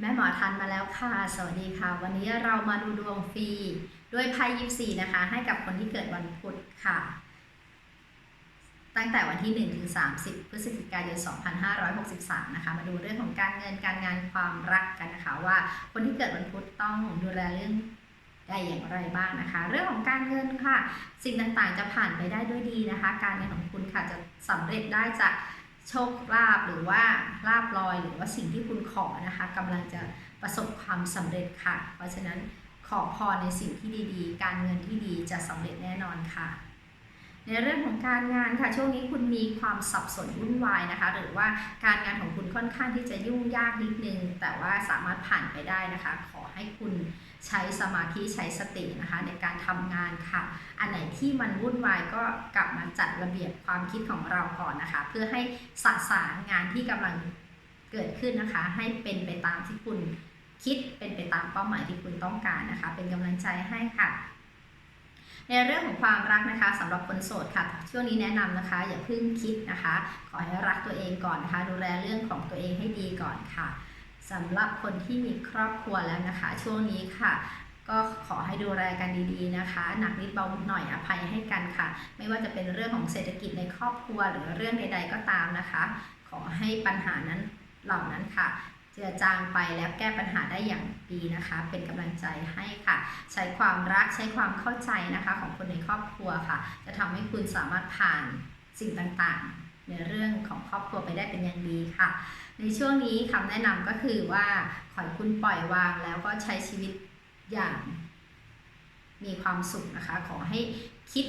แม่หมอทันมาแล้วค่ะ สวัสดีค่ะ วันนี้เรามาดูดวงฟรีด้วยไพ่ยิปซีนะคะ ให้กับคนที่เกิดวันพุธค่ะ ตั้งแต่วันที่1ถึง30 พฤศจิกายน 2563 นะคะ มาดูเรื่องของการเงินการงานความรักกันนะคะ ว่าคนที่เกิดวันพุธต้องดูแลเรื่องได้อย่างไรบ้างนะคะ เรื่องของการเงินค่ะ สิ่งต่างๆจะผ่านไปได้ด้วยดีนะคะ การเงินของคุณค่ะจะสำเร็จได้จาก โชคลาภหรือว่าลาบลอยหรือว่าสิ่งที่คุณขอนะคะกำลังจะประสบความสำเร็จค่ะ เพราะฉะนั้นขอพรในสิ่งที่ดีๆ การเงินที่ดีจะสำเร็จแน่นอนค่ะ ในเรื่องของการงานค่ะช่วงนี้คุณมีความสับสนวุ่นวายนะคะ หรือว่าการงานของคุณค่อนข้างที่จะยุ่งยากนิดนึง แต่ว่าสามารถผ่านไปได้นะคะ ขอให้คุณใช้สมาธิใช้สตินะคะในการทำงานค่ะ อันไหนที่มันวุ่นวายก็กลับมาจัดระเบียบความคิดของเราก่อนนะคะ เพื่อให้สะสางงานที่กำลังเกิดขึ้นนะคะ ให้เป็นไปตามที่คุณคิดเป็นไปตามเป้าหมายที่คุณต้องการนะคะ เป็นกำลังใจให้ค่ะ ในเรื่องของความรักนะคะสำหรับคนโสดค่ะ ช่วงนี้แนะนำนะคะ อย่าเพิ่งคิดนะคะ ขอให้รักตัวเองก่อนนะคะ ดูแลเรื่องของตัวเองให้ดีก่อนค่ะสำหรับคนที่มีครอบครัวแล้วนะคะ ช่วงนี้ค่ะก็ขอให้ดูแลกันดีๆนะคะ หนักนิดเบาหน่อยอภัยให้กันค่ะ ไม่ว่าจะเป็นเรื่องของเศรษฐกิจในครอบครัวหรือเรื่องใด ๆ ก็ตามนะคะ ขอให้ปัญหานั้นเหล่านั้นค่ะ จือจางไปแล้วแก้ปัญหาได้อย่างดีนะคะ เป็นกำลังใจให้ค่ะ ใช้ความรักใช้ความเข้าใจนะคะของคนในครอบครัวค่ะ จะทำให้คุณสามารถผ่านสิ่งต่างๆ ในเรื่องของครอบครัวไปได้เป็นอย่างดีค่ะ ในช่วงนี้คำแนะนำก็คือว่าขอให้คุณปล่อยวางแล้วก็ใช้ชีวิตอย่างมีความสุขนะคะ ขอให้คิด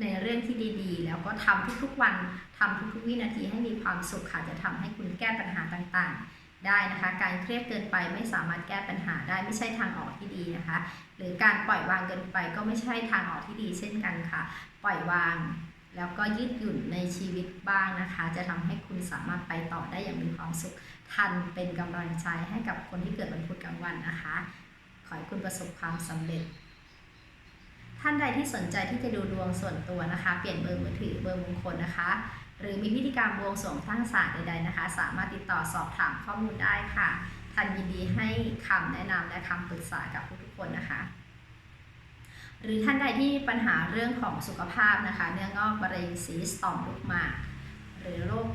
ในเรื่องที่ดีๆ แล้วก็ทำทุกๆวันทำทุกๆวินาทีให้มีความสุขค่ะจะทำให้คุณแก้ปัญหาต่างๆ ได้นะคะ การเครียดเกินไปไม่สามารถแก้ปัญหาได้ไม่ใช่ทางออกที่ดีนะคะ หรือการปล่อยวางเกินไปก็ไม่ใช่ทางออกที่ดีเช่นกันค่ะ ปล่อยวาง แล้วก็ยืดหยุ่นในชีวิตบ้างนะคะ จะทำให้คุณสามารถไปต่อได้อย่างมีความสุข ทันเป็นกำลังใจให้กับคนที่เกิดวันพุธกลางวันนะคะ ขอให้คุณประสบความสำเร็จท่านใดที่สนใจที่จะดูดวงส่วนตัวนะคะ เปลี่ยนเบอร์มือถือเบอร์มงคลนะคะ หรือมีพิธีการบวงสรวงทางศาสตร์ใดๆนะคะ สามารถติดต่อสอบถามข้อมูลได้ค่ะท่านยินดีให้คำแนะนำและคำปรึกษากับทุกๆคนนะคะ หรือท่านใดที่มีปัญหาเรื่องของสุขภาพนะคะ เนื้องอกมะเร็งซีสต์ต่อมลูกหมากหรือโรค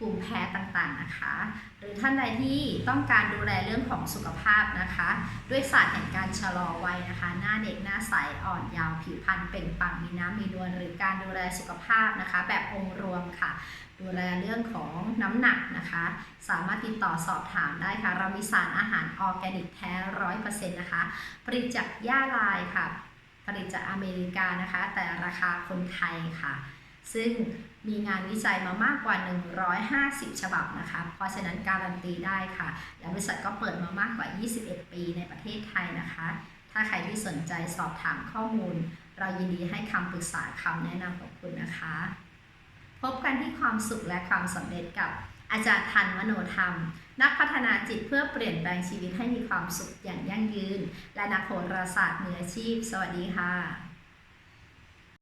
ภูมิแพ้ต่างๆนะคะ หรือท่านใดที่ต้องการดูแลเรื่องของสุขภาพนะคะ ด้วยศาสตร์แห่งการชะลอวัยนะคะ หน้าเด็กหน้าใสอ่อนยาวผิวพรรณเปล่งปลั่งมีน้ำมีนวลหรือการดูแลสุขภาพนะคะ แบบองค์รวมค่ะ ดูแลเรื่องของน้ำหนักนะคะ สามารถติดต่อสอบถามได้ค่ะ เรามีสารอาหารออร์แกนิกแท้ร้อยเปอร์เซ็นต์นะคะผลิตจากหญ้าลายค่ะผลิตจากอเมริกานะคะ แต่ราคาคนไทยค่ะ ซึ่งมีงานวิจัยมามากกว่า 150 ฉบับนะคะ เพราะฉะนั้นการันตีได้ค่ะ และบริษัทก็เปิดมามากกว่า 21 ปีในประเทศไทยนะคะ ถ้าใครที่สนใจสอบถามข้อมูล เรายินดีให้คำปรึกษาคำแนะนำของคุณนะคะ พบกันที่ความสุขและความสำเร็จกับอาจารย์ทันมโนธรรม นักพัฒนาจิตเพื่อเปลี่ยนแปลงชีวิตให้มีความสุขอย่างยั่งยืน และนักโหราศาสตร์มืออาชีพ สวัสดีค่ะ